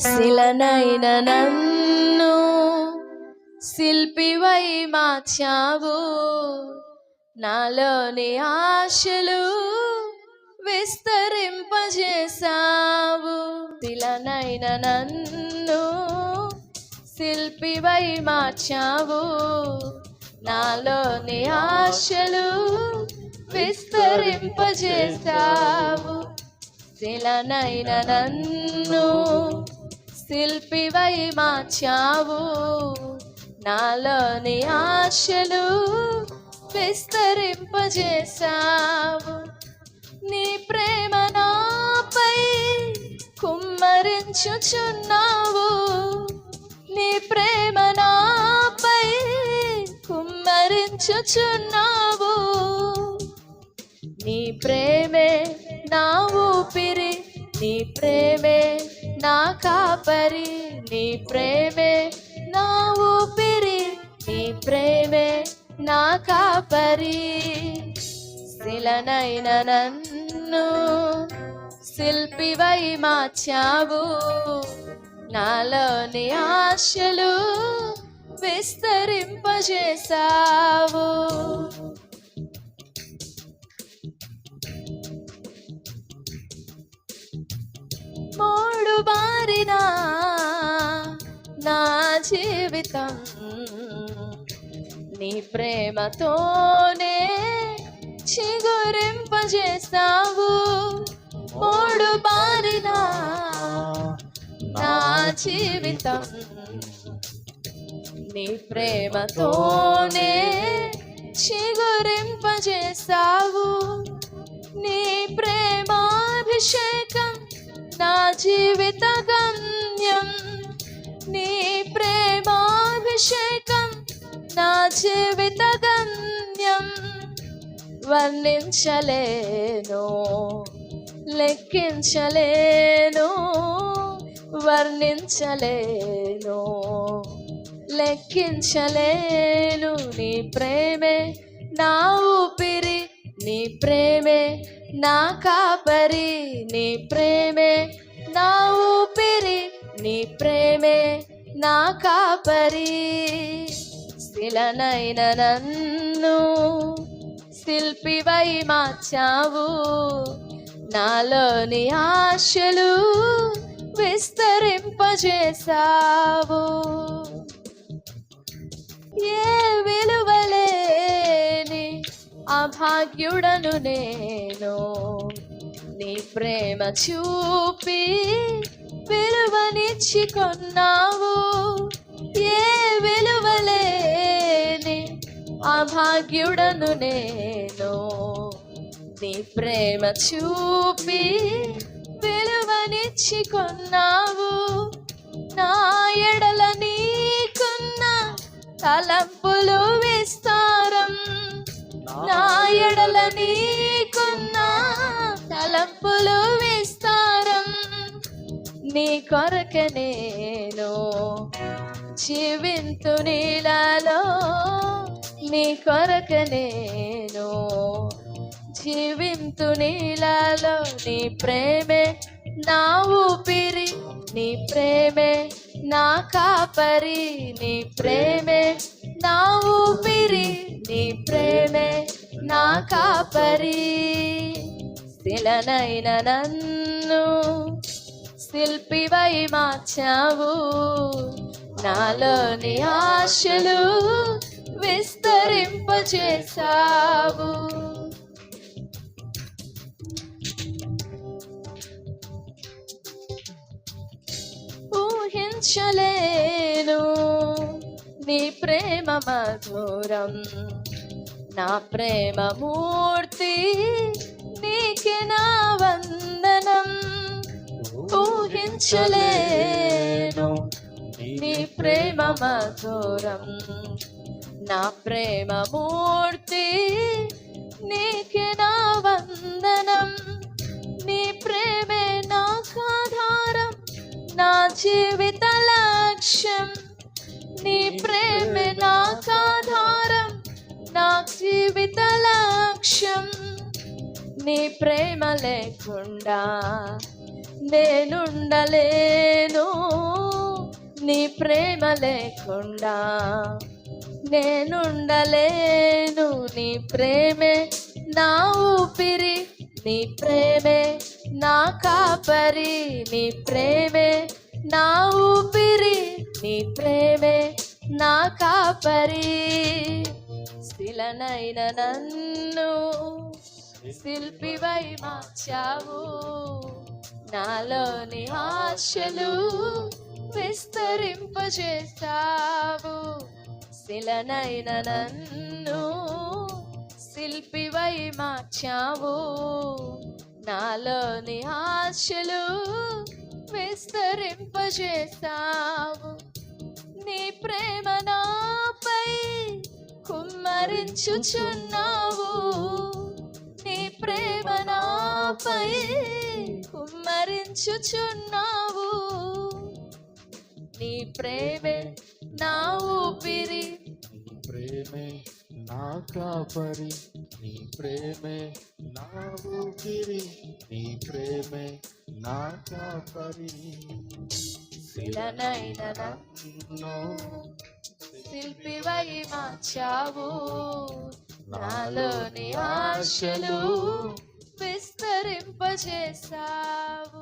శిలనైన నన్ను శిల్పివై మార్చావు. నాలోని ఆశలు విస్తరింపజేశావు. శిలనైన నన్ను శిల్పివై మార్చావు. నాలోని ఆశలు విస్తరింపజేశావు. శిలనైన నన్ను శిల్పివై మార్చావు. నాలోని ఆశలు విస్తరింపజేశావు. నీ ప్రేమ నాపై కుమ్మరించుచున్నావు. నీ ప్రేమ నాపై కుమ్మరించుచున్నావు. నీ ప్రేమే నా ఊపిరి నీ ప్రేమే నా కాపరి నీ ప్రేమే. నా ఊపిరి నీ ప్రేమే నా కాపరి. శిలనైన నన్ను శిల్పివై మార్చావు. నాలోని ఆశలు విస్తరింపజేశావు. మూడు బారిన నా జీవితం. నీ ప్రేమతోనే చిగురింపజేస్తావు. మూడు బారిన నా జీవితం. నీ ప్రేమతోనే చిగురింపజేస్తావు. నీ ప్రేమాభిషేకం నా జీవిత గమ్యం నీ ప్రేమాభిషేకం నా జీవిత గమ్యం. వర్ణించలేను లెక్కించలేను వర్ణించలేను లెక్కించలేను. నీ ప్రేమే నా ఊపిరి నీ ప్రేమే నా కాపరి నీ ప్రేమే నా ఊపిరి నీ ప్రేమే నా కాపరి. శిలనైన నన్ను శిల్పివై మార్చావు. నాలోని ఆశలు విస్తరింపజేశావు. ఏ అభాగ్యుడను నేను. నీ ప్రేమ చూపి విలువనిచ్చి కొన్నావు. ఏ విలువలేని అభాగ్యుడను నేను. నీ ప్రేమ చూపి విలువనిచ్చి కొన్నావు. నా ఎడల నీకున్న తలంపులు విస్తారం నా ఎడల నీకున్న తలంపులు విస్తారం. నీ కొరక నేను జీవింతు నీలలో నీ కొరక నేను జీవింతు నీలలో నీ ప్రేమే నా ఊపిరి నీ ప్రేమే నా కాపరి నీ ప్రేమే నా ఊపిరి. కాపరి. శిలనైన నన్ను శిల్పివై మార్చావు. నాలోని ఆశలు విస్తరింపచేసావు ఊహించలేను నీ ప్రేమ మధురం. నా ప్రేమ మూర్తి నీకే నా వందనం. ఊహించలేను నీ ప్రేమ మధురం. నా ప్రేమ మూర్తి నీకే నా వందనం. నీ ప్రేమే నా సాధారం నా జీవ జీవిత లక్ష్యం. నీ ప్రేమ లేకుండా నేనుండలేను. నీ ప్రేమ లేకుండా నేనుండలేను. నీ ప్రేమే నా ఊపిరి నీ ప్రేమే నా కాపరి నీ ప్రేమే నా ఊపిరి నీ ప్రేమే నా కాపరి. శిలనైన నన్ను శిల్పివై మార్చావు. నాలోని ఆశలు విస్తరింపజేస్తావు శిలనైన నన్ను శిల్పివై మార్చావు. నాలోని ఆశలు విస్తరింపజేస్తావు నీ ప్రేమ కుమ్మరించుచున్నావు నీ ప్రేమ నాపై కుమ్మరించుచున్నావు. నీ ప్రేమే నా ఊపిరి. నీ ప్రేమే నా కాపరి. నీ ప్రేమే నా ఊపిరి. నీ ప్రేమే నా కాపరి. శిలనైన శిల్పివై మార్చావు. నాలోని ఆశలు విస్తరింపజేశావు.